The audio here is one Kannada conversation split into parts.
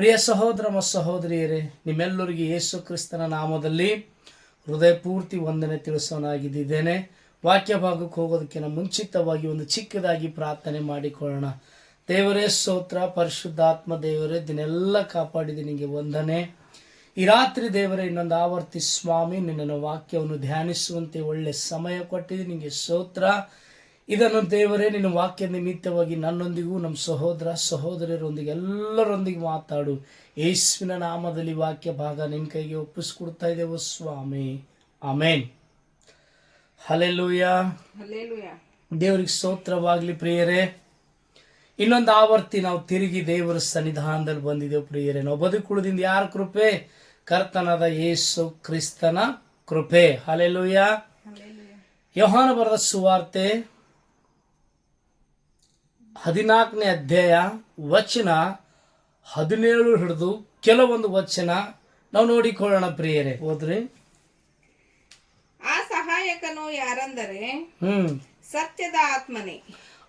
ಪ್ರಿಯ ಸಹೋದರ ಮತ್ತು ಸಹೋದರಿಯರೇ, ನಿಮ್ಮೆಲ್ಲರಿಗೆ ಯೇಸು ಕ್ರಿಸ್ತನ ನಾಮದಲ್ಲಿ ಹೃದಯಪೂರ್ತಿ ವಂದನೆ ತಿಳಿಸೋನಾಗಿದ್ದೇನೆ. ವಾಕ್ಯ ಭಾಗಕ್ಕೆ ಹೋಗೋದಕ್ಕಿಂತ ಮುಂಚಿತವಾಗಿ ಒಂದು ಚಿಕ್ಕದಾಗಿ ಪ್ರಾರ್ಥನೆ ಮಾಡಿಕೊಳ್ಳೋಣ. ದೇವರೇ, ಸ್ತೋತ್ರ, ಪರಿಶುದ್ಧಾತ್ಮ ದೇವರೇ ದಿನೆಲ್ಲ ಕಾಪಾಡಿದೆ ನಿನಗೆ ವಂದನೆ. ಈ ರಾತ್ರಿ ದೇವರೇ, ಇನ್ನೊಂದು ಆವರ್ತಿ ಸ್ವಾಮಿ, ನಿನ್ನನ್ನು ವಾಕ್ಯವನ್ನು ಧ್ಯಾನಿಸುವಂತೆ ಒಳ್ಳೆ ಸಮಯ ಕೊಟ್ಟಿದೆ. ನಿನಗೆ ಸ್ತೋತ್ರ. ಇದನ್ನು ದೇವರೇ ನಿನ್ನ ವಾಕ್ಯ ನಿಮಿತ್ತವಾಗಿ ನನ್ನೊಂದಿಗೂ ನಮ್ಮ ಸಹೋದರ ಸಹೋದರರೊಂದಿಗೆ ಎಲ್ಲರೊಂದಿಗೆ ಮಾತಾಡು. ಯೇಸುವಿನ ನಾಮದಲ್ಲಿ ವಾಕ್ಯ ಭಾಗ ನಿನ್ನ ಕೈಗೆ ಒಪ್ಪಿಸ್ಕೊಡ್ತಾ ಇದ್ದೇವೆ ಸ್ವಾಮಿ. ಆಮೇನ್. ಹಲೆಲೂಯ ದೇವರಿಗೆ ಸ್ತೋತ್ರವಾಗಲಿ ಪ್ರಿಯರೇ. ಇನ್ನೊಂದು ಆವರ್ತಿ ನಾವು ತಿರುಗಿ ದೇವರ ಸನ್ನಿಧಾನದಲ್ಲಿ ಬಂದಿದ್ದೇವೆ ಪ್ರಿಯರೇ. ನಾವು ಬದುಕುಳದಿಂದ ಯಾರ ಕೃಪೆ? ಕರ್ತನಾದ ಯೇಸು ಕ್ರಿಸ್ತನ ಕೃಪೆ. ಹಲೆಲೂಯ ಯೋಹಾನ ಬರೆದ ಸುವಾರ್ತೆ ಹದಿನಾಲ್ಕನೇ ಅಧ್ಯಾಯ ವಚನ ಹದಿನೇಳು ಹಿಡಿದು ಕೆಲವೊಂದು ವಚನ ನಾವು ನೋಡಿಕೊಳ್ಳೋಣ ಪ್ರಿಯರೇ. ಹೋದ್ರಿ. ಆ ಸಹಾಯಕನು ಯಾರಂದರೆ? ಹ್ಮ್. ಸತ್ಯದ ಆತ್ಮನೇ.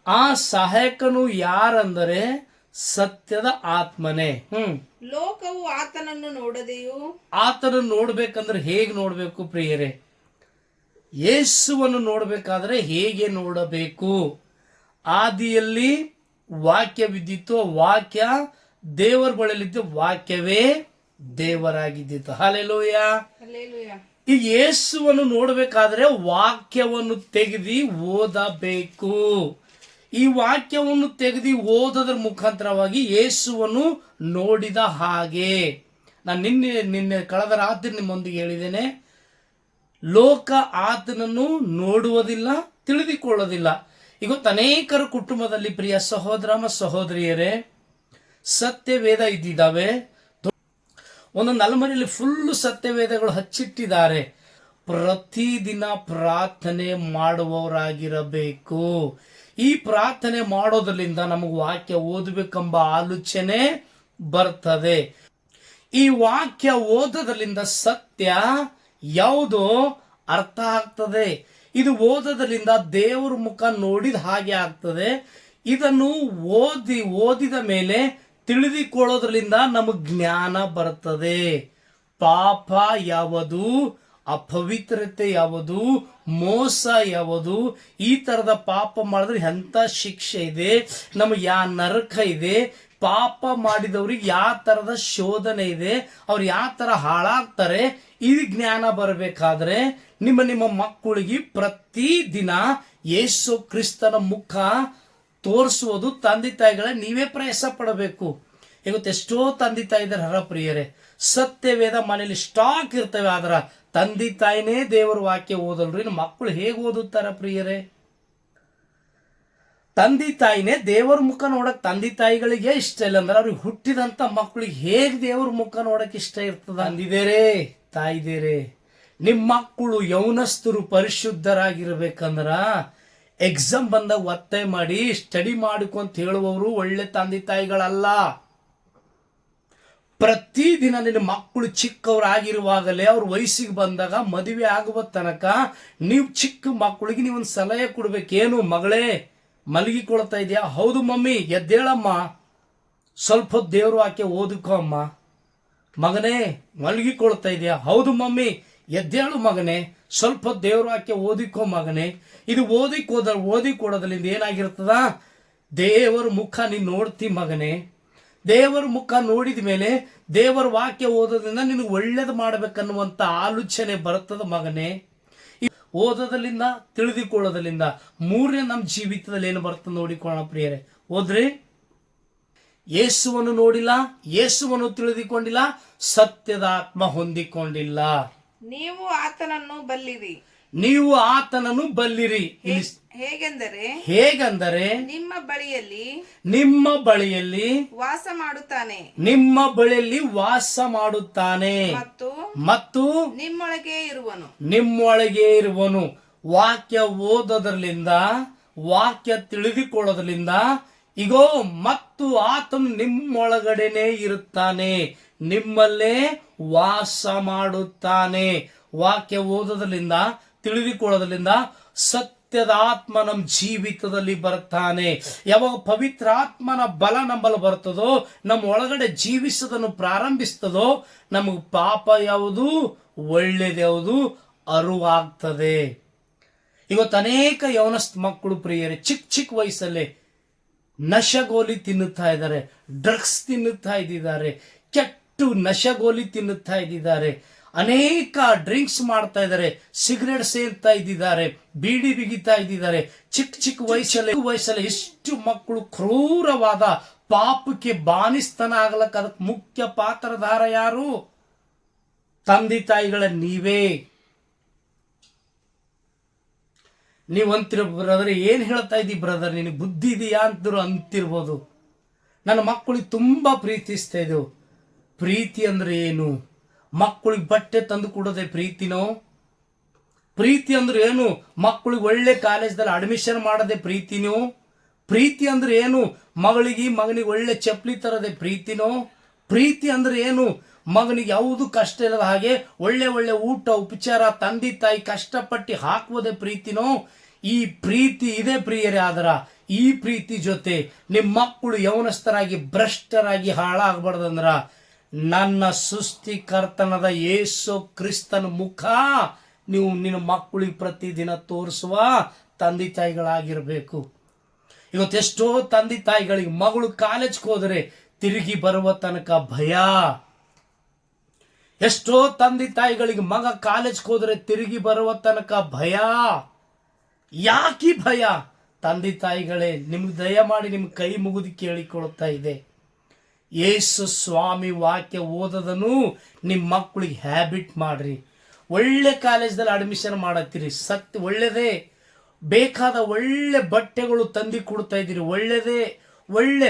ಆ ಸಹಾಯಕನು ಯಾರಂದರೆ? ಸತ್ಯದ ಆತ್ಮನೇ. ಹ್ಮ್. ಲೋಕವು ಆತನನ್ನು ನೋಡದೆಯೂ? ಆತನ ನೋಡ್ಬೇಕಂದ್ರೆ ಹೇಗೆ ನೋಡ್ಬೇಕು ಪ್ರಿಯರೇ? ಯೇಸುವನ್ನು ನೋಡ್ಬೇಕಾದ್ರೆ ಹೇಗೆ ನೋಡಬೇಕು? ಆದಿಯಲ್ಲಿ ವಾಕ್ಯವಿದ್ದಿತ್ತು ವಾಕ್ಯ ದೇವರ ಬಳಲಿದ್ದು ವಾಕ್ಯವೇ ದೇವರಾಗಿದ್ದಿತ್ತು. ಹಾಲೆಲೋಯ ಈ ಯೇಸುವನ್ನು ನೋಡಬೇಕಾದ್ರೆ ವಾಕ್ಯವನ್ನು ತೆಗೆದು ಓದಬೇಕು. ಈ ವಾಕ್ಯವನ್ನು ತೆಗೆದು ಓದೋದ್ರ ಮುಖಾಂತರವಾಗಿ ಯೇಸುವನ್ನು ನೋಡಿದ ಹಾಗೆ. ನಾನು ನಿನ್ನೆ ನಿನ್ನೆ ಕಳೆದ ರಾತ್ರಿ ನಿಮ್ಮೊಂದಿಗೆ ಹೇಳಿದ್ದೇನೆ ಲೋಕ ಆತನನ್ನು ನೋಡುವುದಿಲ್ಲ ತಿಳಿದುಕೊಳ್ಳೋದಿಲ್ಲ ಇವತ್ತು ಅನೇಕರು ಕುಟುಂಬದಲ್ಲಿ ಪ್ರಿಯ ಸಹೋದರ ಮತ್ತು ಸಹೋದರಿಯರೇ, ಸತ್ಯವೇದ ಇದ್ದಿದ್ದಾವೆ. ಒಂದೊಂದು ನಲ್ಮನೆಯಲ್ಲಿ ಫುಲ್ಲು ಸತ್ಯವೇದಗಳು ಹಚ್ಚಿಟ್ಟಿದ್ದಾರೆ. ಪ್ರತಿದಿನ ಪ್ರಾರ್ಥನೆ ಮಾಡುವವರಾಗಿರಬೇಕು. ಈ ಪ್ರಾರ್ಥನೆ ಮಾಡೋದ್ರಿಂದ ನಮಗೆ ವಾಕ್ಯ ಓದಬೇಕೆಂಬ ಆಲೋಚನೆ ಬರ್ತದೆ. ಈ ವಾಕ್ಯ ಓದೋದ್ರಿಂದ ಸತ್ಯ ಯಾವುದು? ಅರ್ಥ ಆಗ್ತದೆ. ಇದು ಓದೋದ್ರಿಂದ ದೇವರ ಮುಖ ನೋಡಿದ ಹಾಗೆ ಆಗ್ತದೆ. ಇದನ್ನು ಓದಿ, ಓದಿದ ಮೇಲೆ ತಿಳಿದುಕೊಳ್ಳೋದ್ರಿಂದ ನಮಗೆ ಜ್ಞಾನ ಬರುತ್ತದೆ ಪಾಪ ಯಾವುದು, ಅಪವಿತ್ರತೆ ಯಾವುದು, ಮೋಸ ಯಾವುದು, ಈ ತರದ ಪಾಪ ಮಾಡಿದ್ರೆ ಎಂಥ ಶಿಕ್ಷೆ ಇದೆ ನಮಗೆ ಯಾ ನರಕ ಇದೆ ಪಾಪ ಮಾಡಿದವ್ರಿಗೆ ಯಾವ ತರದ ಶೋಧನೆ ಇದೆ, ಅವ್ರು ಯಾವ ತರ ಹಾಳಾಗ್ತಾರೆ, ಈ ಜ್ಞಾನ ಬರಬೇಕಾದ್ರೆ ನಿಮ್ಮ ನಿಮ್ಮ ಮಕ್ಕಳಿಗೆ ಪ್ರತಿ ದಿನ ಯೇಸು ಕ್ರಿಸ್ತನ ಮುಖ ತೋರಿಸುವುದು ತಂದೆ ತಾಯಿಗಳ ನೀವೇ ಪ್ರಯಾಸ ಪಡಬೇಕು. ಎಷ್ಟೋ ತಂದೆ ತಾಯಿ ಇದ್ದಾರೆ ಹರ ಪ್ರಿಯರೇ, ಸತ್ಯವೇದ ಮನೇಲಿ ಸ್ಟಾಕ್ ಇರ್ತವೆ, ಆದ್ರ ತಂದೆ ತಾಯಿನೇ ದೇವರ ವಾಕ್ಯ ಓದಲ್ರಿ, ಮಕ್ಕಳು ಹೇಗೆ ಓದುತ್ತಾರ ಪ್ರಿಯರೇ? ತಂದೆ ತಾಯಿನೇ ದೇವರ ಮುಖ ನೋಡಕ್ ತಂದೆ ತಾಯಿಗಳಿಗೆ ಇಷ್ಟ ಇಲ್ಲ ಅಂದ್ರೆ ಅವ್ರಿಗೆ ಹುಟ್ಟಿದಂತ ಮಕ್ಕಳಿಗೆ ಹೇಗೆ ದೇವರ ಮುಖ ನೋಡಕ್ ಇಷ್ಟ ಇರ್ತದ? ಅಂದಿದೇರೆ ತಾಯಿದೇರೆ, ನಿಮ್ಮ ಮಕ್ಕಳು ಯೌನಸ್ಥರು ಪರಿಶುದ್ಧರಾಗಿರ್ಬೇಕಂದ್ರ ಎಕ್ಸಾಮ್ ಬಂದಾಗ ಒತ್ತಾಯ ಮಾಡಿ ಸ್ಟಡಿ ಮಾಡ್ಕೊಂತ ಹೇಳುವವರು ಒಳ್ಳೆ ತಂದೆ ತಾಯಿಗಳಲ್ಲ. ಪ್ರತಿದಿನ ನಿನ್ನ ಮಕ್ಕಳು ಚಿಕ್ಕವರಾಗಿರುವಾಗಲೇ ಅವ್ರ ವಯಸ್ಸಿಗೆ ಬಂದಾಗ ಮದುವೆ ಆಗುವ ತನಕ ನೀವು ಚಿಕ್ಕ ಮಕ್ಕಳಿಗೆ ನೀವು ಒಂದು ಸಲಹೆ ಕೊಡ್ಬೇಕೇನು ಮಗಳೇ? ಮಲಗಿಕೊಳ್ತಾ ಇದೆಯಾ? ಹೌದು ಮಮ್ಮಿ, ಎದ್ದೇಳಮ್ಮ. ಸ್ವಲ್ಪ ಹೊತ್ತು ದೇವರು ಆಕೆ ಓದಿಕೋ ಅಮ್ಮ. ಮಗನೇ, ಮಲಗಿಕೊಳ್ತಾ ಇದೆಯಾ? ಹೌದು ಮಮ್ಮಿ, ಎದ್ದೇಳು ಮಗನೇ. ಸ್ವಲ್ಪ ಹೊತ್ತು ದೇವರು ಆಕೆ ಓದಿಕೋ ಮಗನೇ. ಇದು ಓದಿಕೋದ, ಓದಿಕೊಡೋದ್ರಿಂದ ಏನಾಗಿರ್ತದ? ದೇವರ ಮುಖ ನೀನು ನೋಡ್ತಿ ಮಗನೇ. ದೇವರ ಮುಖ ನೋಡಿದ ಮೇಲೆ ದೇವರ ವಾಕ್ಯ ಓದೋದ್ರಿಂದ ನಿನಗೆ ಒಳ್ಳೇದು ಮಾಡ್ಬೇಕನ್ನುವಂತ ಆಲೋಚನೆ ಬರ್ತದ ಮಗನೇ. ಓದೋದರಿಂದ ತಿಳಿದುಕೊಳ್ಳೋದ್ರಿಂದ ಮೂರನೇ ನಮ್ಮ ಜೀವಿತದಲ್ಲಿ ಏನು ಬರ್ತದೆ ನೋಡಿಕೊಳ್ಳೋಣ ಪ್ರಿಯರೇ. ಓದ್ರಿ ಯೇಸುವನ್ನು ನೋಡಿಲ್ಲ, ಯೇಸುವನ್ನು ತಿಳಿದುಕೊಂಡಿಲ್ಲ, ಸತ್ಯದ ಆತ್ಮ ಹೊಂದಿಕೊಂಡಿಲ್ಲ. ನೀವು ಆತನನ್ನು ಬಲ್ಲಿರಿ. ನೀವು ಆತನನ್ನು ಬಲ್ಲಿರಿ. ಹೇಗೆಂದರೆ ಹೇಗೆಂದರೆ ನಿಮ್ಮ ಬಳಿಯಲ್ಲಿ ನಿಮ್ಮ ಬಳಿಯಲ್ಲಿ ವಾಸ ಮಾಡುತ್ತಾನೆ. ನಿಮ್ಮ ಬಳಿಯಲ್ಲಿ ವಾಸ ಮಾಡುತ್ತಾನೆ. ಮತ್ತು ಮತ್ತು ನಿಮ್ಮೊಳಗೆ ಇರುವನು. ನಿಮ್ಮೊಳಗೆ ಇರುವನು. ವಾಕ್ಯ ಓದೋದ್ರಲಿಂದ ವಾಕ್ಯ ತಿಳಿದುಕೊಳ್ಳೋದ್ರಿಂದ ಇಗೋ ಮತ್ತು ಆತನು ನಿಮ್ಮೊಳಗಡೆನೆ ಇರುತ್ತಾನೆ. ನಿಮ್ಮಲ್ಲೇ ವಾಸ ಮಾಡುತ್ತಾನೆ. ವಾಕ್ಯ ಓದೋದ್ರಲಿಂದ ತಿಳಿದುಕೊಳ್ಳೋದ್ರಿಂದ ಸತ್ಯ ಸತ್ಯದ ಆತ್ಮ ನಮ್ಮ ಜೀವಿತದಲ್ಲಿ ಬರ್ತಾನೆ ಯಾವಾಗ ಪವಿತ್ರ ಆತ್ಮನ ಬಲ ನಂಬಲು ಬರ್ತದೋ ನಮ್ಮ ಒಳಗಡೆ ಜೀವಿಸೋದನ್ನು ಪ್ರಾರಂಭಿಸ್ತದೋ, ನಮಗೆ ಪಾಪ ಯಾವುದು ಒಳ್ಳೇದು ಅರುವಾಗ್ತದೆ ಅರಿವಾಗ್ತದೆ. ಇವತ್ತು ಅನೇಕ ಯೌನಸ್ಥ ಮಕ್ಕಳು ಪ್ರಿಯರೇ, ಚಿಕ್ಕ ಚಿಕ್ಕ ವಯಸ್ಸಲ್ಲೇ ನಶಗೋಲಿ ತಿನ್ನುತ್ತಾ ಇದ್ದಾರೆ, ಡ್ರಗ್ಸ್ ತಿನ್ನುತ್ತಾ ಇದ್ದಿದ್ದಾರೆ ಕೆಟ್ಟು ನಶಗೋಲಿ ತಿನ್ನುತ್ತಾ ಇದ್ದಿದ್ದಾರೆ ಅನೇಕ ಡ್ರಿಂಕ್ಸ್ ಮಾಡ್ತಾ ಇದ್ದಾರೆ. ಸಿಗರೇಟ್ ಸೇರ್ತಾ ಇದ್ದಿದ್ದಾರೆ. ಬೀಡಿ ಬಿಗಿತಾ ಇದ್ದಿದ್ದಾರೆ. ಚಿಕ್ಕ ಚಿಕ್ಕ ವಯಸ್ಸಲ್ಲಿ ವಯಸ್ಸಲ್ಲಿ ಎಷ್ಟು ಮಕ್ಕಳು ಕ್ರೂರವಾದ ಪಾಪಕ್ಕೆ ಬಾನಿಸ್ತನ ಆಗ್ಲಕ್ಕ. ಅದಕ್ಕೆ ಮುಖ್ಯ ಪಾತ್ರಧಾರ ಯಾರು? ತಂದೆ ತಾಯಿಗಳ ನೀವೇ. ನೀವು ಅಂತಿರೋ ಬ್ರದರ್, ಏನು ಹೇಳ್ತಾ ಇದ್ದೀ ಬ್ರದರ್? ನಿನಗೆ ಬುದ್ಧಿ ಇದೆಯಾ ಅಂತರು ಅಂತಿರ್ಬೋದು. ನನ್ನ ಮಕ್ಕಳಿಗೆ ತುಂಬ ಪ್ರೀತಿಸ್ತಾ ಇದ್ದೆವು. ಪ್ರೀತಿ ಅಂದ್ರೆ ಏನು? ಮಕ್ಕಳಿಗೆ ಬಟ್ಟೆ ತಂದು ಕೊಡೋದೆ ಪ್ರೀತಿನೋ? ಪ್ರೀತಿ ಅಂದ್ರೆ ಏನು? ಮಕ್ಕಳಿಗೆ ಒಳ್ಳೆ ಕಾಲೇಜ್ದಲ್ಲಿ ಅಡ್ಮಿಷನ್ ಮಾಡೋದೇ ಪ್ರೀತಿನೋ? ಪ್ರೀತಿ ಅಂದ್ರೆ ಏನು? ಮಗಳಿಗೆ ಮಗನಿಗೆ ಒಳ್ಳೆ ಚಪ್ಪಲಿ ತರದೆ ಪ್ರೀತಿನೋ? ಪ್ರೀತಿ ಅಂದ್ರೆ ಏನು? ಮಗನಿಗೆ ಯಾವುದು ಕಷ್ಟ ಇಲ್ಲದ ಹಾಗೆ ಒಳ್ಳೆ ಒಳ್ಳೆ ಊಟ, ಉಪಚಾರ, ತಂದೆ ತಾಯಿ ಕಷ್ಟಪಟ್ಟು ಹಾಕುವುದೇ ಪ್ರೀತಿನೋ? ಈ ಪ್ರೀತಿ ಇದೆ ಪ್ರಿಯರೇ ಆದ್ರ. ಈ ಪ್ರೀತಿ ಜೊತೆ ನಿಮ್ಮ ಮಕ್ಕಳು ಯೌನಸ್ಥರಾಗಿ ಭ್ರಷ್ಟರಾಗಿ ಹಾಳಾಗಬಾರ್ದಂದ್ರ ನನ್ನ ಸೃಷ್ಟಿಕರ್ತನದ ಯೇಸು ಕ್ರಿಸ್ತನ ಮುಖ ನೀವು ನಿನ್ನ ಮಕ್ಕಳಿಗೆ ಪ್ರತಿದಿನ ತೋರಿಸುವ ತಂದೆ ತಾಯಿಗಳಾಗಿರಬೇಕು. ಇವತ್ತು ಎಷ್ಟೋ ತಂದೆ ತಾಯಿಗಳಿಗೆ ಮಗಳು ಕಾಲೇಜ್ಗೆ ಹೋದರೆ ತಿರುಗಿ ಬರುವ ತನಕ ಭಯ. ಎಷ್ಟೋ ತಂದೆ ತಾಯಿಗಳಿಗೆ ಮಗ ಕಾಲೇಜ್ಗೆ ಹೋದರೆ ತಿರುಗಿ ಬರುವ ತನಕ ಭಯ. ಯಾಕಿ ಭಯ? ತಂದೆ ತಾಯಿಗಳೇ, ನಿಮ್ಗೆ ದಯಮಾಡಿ ನಿಮ್ಮ ಕೈ ಮುಗಿದು ಕೇಳಿಕೊಳ್ತಾ ಇದೆ. ಯೇಸು ಸ್ವಾಮಿ ವಾಕ್ಯ ಓದೋದನ್ನು ನಿಮ್ಮ ಮಕ್ಕಳಿಗೆ ಹ್ಯಾಬಿಟ್ ಮಾಡ್ರಿ. ಒಳ್ಳೆ ಕಾಲೇಜ್ದಲ್ಲಿ ಅಡ್ಮಿಷನ್ ಮಾಡತ್ತೀರಿ. ಸತ್ಯ ಒಳ್ಳೆಯದೇ ಬೇಕಾದ ಒಳ್ಳೆ ಬಟ್ಟೆಗಳು ತಂದು ಕೊಡ್ತಾ ಇದ್ದೀರಿ. ಒಳ್ಳೆಯದೇ ಒಳ್ಳೆ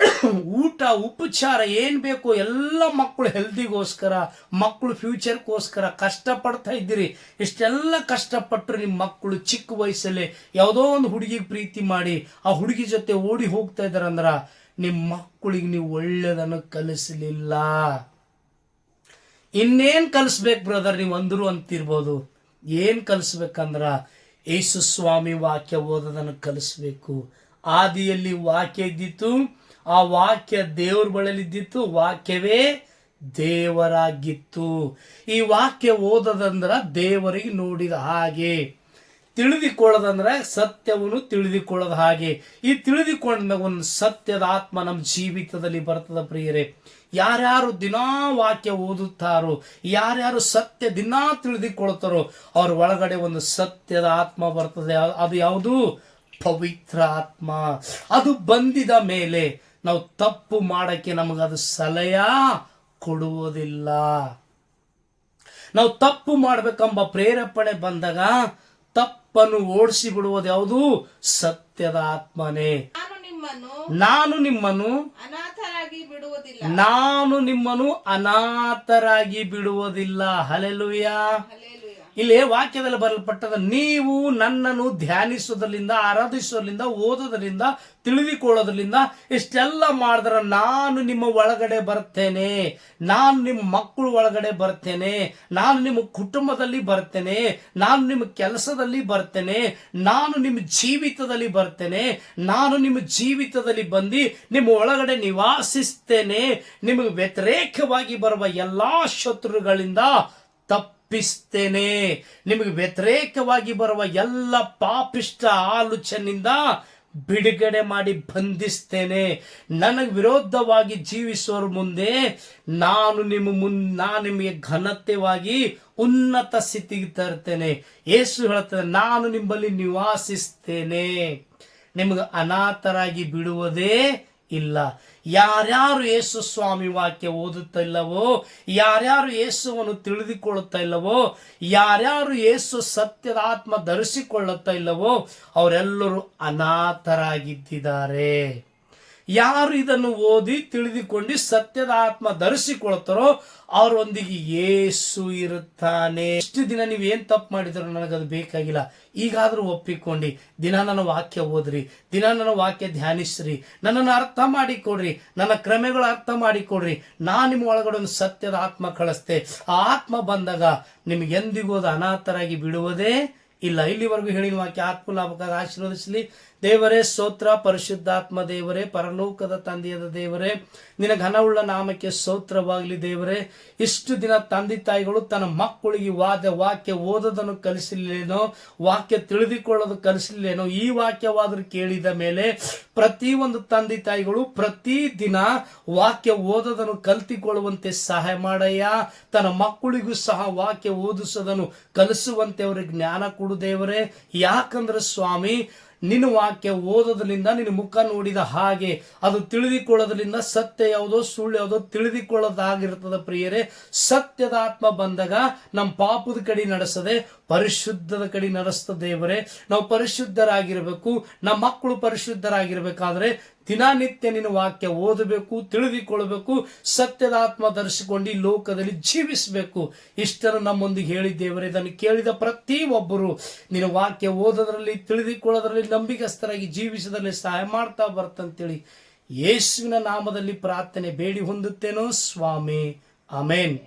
ಊಟ, ಉಪಚಾರ ಏನು ಬೇಕು ಎಲ್ಲ ಮಕ್ಕಳು ಹೆಲ್ದಿಗೋಸ್ಕರ ಮಕ್ಕಳು ಫ್ಯೂಚರ್ಗೋಸ್ಕರ ಕಷ್ಟಪಡ್ತಾ ಇದ್ದೀರಿ. ಇಷ್ಟೆಲ್ಲ ಕಷ್ಟಪಟ್ಟರು ನಿಮ್ಮ ಮಕ್ಕಳು ಚಿಕ್ಕ ವಯಸ್ಸಲ್ಲಿ ಯಾವುದೋ ಒಂದು ಹುಡುಗಿಗೆ ಪ್ರೀತಿ ಮಾಡಿ, ಆ ಹುಡುಗಿ ಜೊತೆ ಓಡಿ ಹೋಗ್ತಾ ಇದ್ದಾರಂದ್ರ ನಿಮ್ಮ ಮಕ್ಕಳಿಗೆ ನೀವು ಒಳ್ಳೇದನ್ನು ಕಲಿಸಲಿಲ್ಲ. ಇನ್ನೇನು ಕಲಿಸ್ಬೇಕು ಬ್ರದರ್ ನೀವು ಅಂದರು ಅಂತಿರ್ಬೋದು. ಏನು ಕಲಿಸ್ಬೇಕಂದ್ರ ಯೇಸು ಸ್ವಾಮಿ ವಾಕ್ಯ ಓದೋದನ್ನು ಕಲಿಸ್ಬೇಕು. ಆದಿಯಲ್ಲಿ ವಾಕ್ಯ ಇದ್ದಿತ್ತು, ಆ ವಾಕ್ಯ ದೇವ್ರ ಬಳಲಿದ್ದಿತ್ತು ವಾಕ್ಯವೇ ದೇವರಾಗಿತ್ತು. ಈ ವಾಕ್ಯ ಓದೋದಂದ್ರ ದೇವರಿಗೆ ನೋಡಿದ ಹಾಗೆ. ತಿಳಿದುಕೊಳ್ಳೋದಂದ್ರೆ ಸತ್ಯವನ್ನು ತಿಳಿದುಕೊಳ್ಳೋದು ಹಾಗೆ. ಈ ತಿಳಿದುಕೊಂಡಾಗ ಒಂದು ಸತ್ಯದ ಆತ್ಮ ನಮ್ಮ ಜೀವಿತದಲ್ಲಿ ಬರ್ತದ ಪ್ರಿಯರೇ. ಯಾರ್ಯಾರು ದಿನಾ ವಾಕ್ಯ ಓದುತ್ತಾರೋ, ಯಾರ್ಯಾರು ಸತ್ಯ ದಿನಾ ತಿಳಿದುಕೊಳ್ತಾರೋ, ಅವ್ರ ಒಳಗಡೆ ಒಂದು ಸತ್ಯದ ಆತ್ಮ ಬರ್ತದೆ. ಅದು ಯಾವುದು? ಪವಿತ್ರ ಆತ್ಮ. ಅದು ಬಂದಿದ ಮೇಲೆ ನಾವು ತಪ್ಪು ಮಾಡಕ್ಕೆ ನಮಗದು ಸಲಹೆ ಕೊಡುವುದಿಲ್ಲ. ನಾವು ತಪ್ಪು ಮಾಡಬೇಕೆಂಬ ಪ್ರೇರೇಪಣೆ ಬಂದಾಗ ತಪ್ಪನ್ನು ಓಡಿಸಿ ಬಿಡುವುದು ಯಾವುದು? ಸತ್ಯದ ಆತ್ಮನೇ. ನಾನು ನಿಮ್ಮನ್ನು ನಾನು ನಿಮ್ಮನ್ನು ಅನಾಥರಾಗಿ ಬಿಡುವುದಿಲ್ಲ. ನಾನು ನಿಮ್ಮನ್ನು ಅನಾಥರಾಗಿ ಬಿಡುವುದಿಲ್ಲ. ಹಲೆಲುಯ್ಯ. ಇಲ್ಲಿ ವಾಕ್ಯದಲ್ಲಿ ಬರಲ್ಪಟ್ಟದ ನೀವು ನನ್ನನ್ನು ಧ್ಯಾನಿಸೋದ್ರಿಂದ ಆರಾಧಿಸೋದ್ರಿಂದ ಓದೋದ್ರಿಂದ ತಿಳಿದುಕೊಳ್ಳೋದ್ರಿಂದ ಇಷ್ಟೆಲ್ಲ ಮಾಡಿದ್ರೆ ನಾನು ನಿಮ್ಮ ಒಳಗಡೆ ಬರ್ತೇನೆ, ನಾನು ನಿಮ್ಮ ಮಕ್ಕಳು ಒಳಗಡೆ ಬರ್ತೇನೆ, ನಾನು ನಿಮ್ಮ ಕುಟುಂಬದಲ್ಲಿ ಬರ್ತೇನೆ, ನಾನು ನಿಮ್ಮ ಕೆಲಸದಲ್ಲಿ ಬರ್ತೇನೆ, ನಾನು ನಿಮ್ಮ ಜೀವಿತದಲ್ಲಿ ಬರ್ತೇನೆ, ನಾನು ನಿಮ್ಮ ಜೀವಿತದಲ್ಲಿ ಬಂದು ನಿಮ್ಮ ಒಳಗಡೆ ನಿವಾಸಿಸ್ತೇನೆ, ನಿಮಗೆ ವ್ಯತಿರೇಕವಾಗಿ ಬರುವ ಎಲ್ಲಾ ಶತ್ರುಗಳಿಂದ ತಪ್ಪಿಸ್ತೇನೆ. ನಿಮಗೆ ವ್ಯತಿರೇಕವಾಗಿ ಬರುವ ಎಲ್ಲ ಪಾಪಿಷ್ಟ ಆಲೋಚನೆಯಿಂದ ಬಿಡುಗಡೆ ಮಾಡಿ ಬಂಧಿಸ್ತೇನೆ. ನನಗೆ ವಿರೋಧವಾಗಿ ಜೀವಿಸೋರ ಮುಂದೆ ನಾನು ನಿಮ್ಮ ಮುನ್, ನಾನು ನಿಮಗೆ ಘನತೆವಾಗಿ ಉನ್ನತ ಸ್ಥಿತಿಗೆ ತರ್ತೇನೆ. ಏಸು ಹೇಳ್ತಾರೆ ನಾನು ನಿಮ್ಮಲ್ಲಿ ನಿವಾಸಿಸ್ತೇನೆ. ನಿಮಗೆ ಅನಾಥರಾಗಿ ಬಿಡುವುದೇ ಇಲ್ಲ. ಯಾರ್ಯಾರು ಯೇಸು ಸ್ವಾಮಿ ವಾಕ್ಯ ಓದುತ್ತಾ ಇಲ್ಲವೋ, ಯಾರ್ಯಾರು ಯೇಸುವನ್ನು ತಿಳಿದುಕೊಳ್ಳುತ್ತಾ ಇಲ್ಲವೋ, ಯಾರ್ಯಾರು ಯೇಸು ಸತ್ಯದ ಆತ್ಮ ಧರಿಸಿಕೊಳ್ಳುತ್ತಾ ಇಲ್ಲವೋ, ಅವರೆಲ್ಲರೂ ಅನಾಥರಾಗಿದ್ದಾರೆ ಯಾರು ಇದನ್ನು ಓದಿ ತಿಳಿದುಕೊಂಡು ಸತ್ಯದ ಆತ್ಮ ಧರಿಸಿಕೊಳ್ತಾರೋ ಅವರೊಂದಿಗೆ ಏಸು ಇರುತ್ತಾನೆ. ಇಷ್ಟು ದಿನ ನೀವು ಏನು ತಪ್ಪು ಮಾಡಿದ್ರು ನನಗದು ಬೇಕಾಗಿಲ್ಲ. ಈಗಾದ್ರೂ ಒಪ್ಪಿಕೊಂಡು ದಿನ ನನ್ನ ವಾಕ್ಯ ಓದ್ರಿ, ದಿನ ನನ್ನ ವಾಕ್ಯ ಧ್ಯಾನಿಸ್ರಿ, ನನ್ನನ್ನು ಅರ್ಥ ಮಾಡಿಕೊಡ್ರಿ, ನನ್ನ ಕ್ರಮೆಗಳು ಅರ್ಥ ಮಾಡಿಕೊಡ್ರಿ. ನಾನು ನಿಮ್ಮ ಒಳಗಡೆ ಒಂದು ಸತ್ಯದ ಆತ್ಮ ಕಳಿಸ್ತೆ. ಆ ಆತ್ಮ ಬಂದಾಗ ನಿಮ್ಗೆ ಎಂದಿಗೂ ಅದು ಅನಾಥರಾಗಿ ಬಿಡುವುದೇ ಇಲ್ಲ. ಇಲ್ಲಿವರೆಗೂ ಹೇಳಿ ವಾಕ್ಯ ಆತ್ಮ ಲಾಭಕ್ಕಾಗಿ ಆಶೀರ್ವದಿಸಲಿ. ದೇವರೇ, ಸ್ತೋತ್ರ, ಪರಿಶುದ್ಧಾತ್ಮ ದೇವರೇ, ಪರಲೋಕದ ತಂದೆಯದ ದೇವರೇ, ನಿನ್ನ ಘನವುಳ್ಳ ನಾಮಕ್ಕೆ ಸ್ತೋತ್ರವಾಗಲಿ ದೇವರೇ. ಇಷ್ಟು ದಿನ ತಂದೆ ತಾಯಿಗಳು ತನ್ನ ಮಕ್ಕಳಿಗೆ ವಾದ ವಾಕ್ಯ ಓದೋದನ್ನು ಕಲಿಸಲಿಲ್ಲೇನೋ, ವಾಕ್ಯ ತಿಳಿದುಕೊಳ್ಳೋದು ಕಲಿಸಲಿಲ್ಲೇನೋ, ಈ ವಾಕ್ಯವಾದರೂ ಕೇಳಿದ ಮೇಲೆ ಪ್ರತಿ ಒಂದು ತಂದೆ ತಾಯಿಗಳು ಪ್ರತಿ ದಿನ ವಾಕ್ಯ ಓದೋದನ್ನು ಕಲ್ತಿಕೊಳ್ಳುವಂತೆ ಸಹಾಯ ಮಾಡಯ್ಯ. ತನ್ನ ಮಕ್ಕಳಿಗೂ ಸಹ ವಾಕ್ಯ ಓದಿಸೋದನ್ನು ಕಲಿಸುವಂತೆ ಅವರಿಗೆ ಜ್ಞಾನ ಕೊಡು ದೇವರೇ. ಯಾಕಂದ್ರೆ ಸ್ವಾಮಿ ನಿನ್ನ ವಾಕ್ಯ ಓದೋದ್ರಿಂದ ನಿನ್ನ ಮುಖ ನೋಡಿದ ಹಾಗೆ ಅದು ತಿಳಿದುಕೊಳ್ಳೋದ್ರಿಂದ ಸತ್ಯ ಯಾವುದೋ ಸುಳ್ಳು ಯಾವುದೋ ತಿಳಿದುಕೊಳ್ಳೋದಾಗಿರ್ತದ ಪ್ರಿಯರೇ. ಸತ್ಯದ ಆತ್ಮ ಬಂದಾಗ ನಮ್ಮ ಪಾಪದ ಕಡೆ ನಡೆಸದೆ ಪರಿಶುದ್ಧದ ಕಡೆ ನಡೆಸ್ತ ದೇವರೇ. ನಾವು ಪರಿಶುದ್ಧರಾಗಿರಬೇಕು, ನಮ್ಮ ಮಕ್ಕಳು ಪರಿಶುದ್ಧರಾಗಿರ್ಬೇಕಾದ್ರೆ ದಿನನಿತ್ಯ ನಿನ್ನ ವಾಕ್ಯ ಓದಬೇಕು, ತಿಳಿದುಕೊಳ್ಳಬೇಕು, ಸತ್ಯದ ಆತ್ಮ ಧರಿಸಿಕೊಂಡು ಈ ಲೋಕದಲ್ಲಿ ಜೀವಿಸಬೇಕು. ಇಷ್ಟನ್ನು ನಮ್ಮೊಂದಿಗೆ ಹೇಳಿದ್ದೇವರೇ ಇದನ್ನು ಕೇಳಿದ ಪ್ರತಿ ಒಬ್ಬರು ನಿನ್ನ ವಾಕ್ಯ ಓದೋದ್ರಲ್ಲಿ, ತಿಳಿದುಕೊಳ್ಳೋದ್ರಲ್ಲಿ ನಂಬಿಕಸ್ಥರಾಗಿ ಜೀವಿಸೋದ್ರಲ್ಲಿ ಸಹಾಯ ಮಾಡ್ತಾ ಬರ್ತಂತೇಳಿ ಯೇಸುವಿನ ನಾಮದಲ್ಲಿ ಪ್ರಾರ್ಥನೆ ಬೇಡಿ ಹೊಂದುತ್ತೇನೋ. ಸ್ವಾಮಿ, ಆಮೇನ್.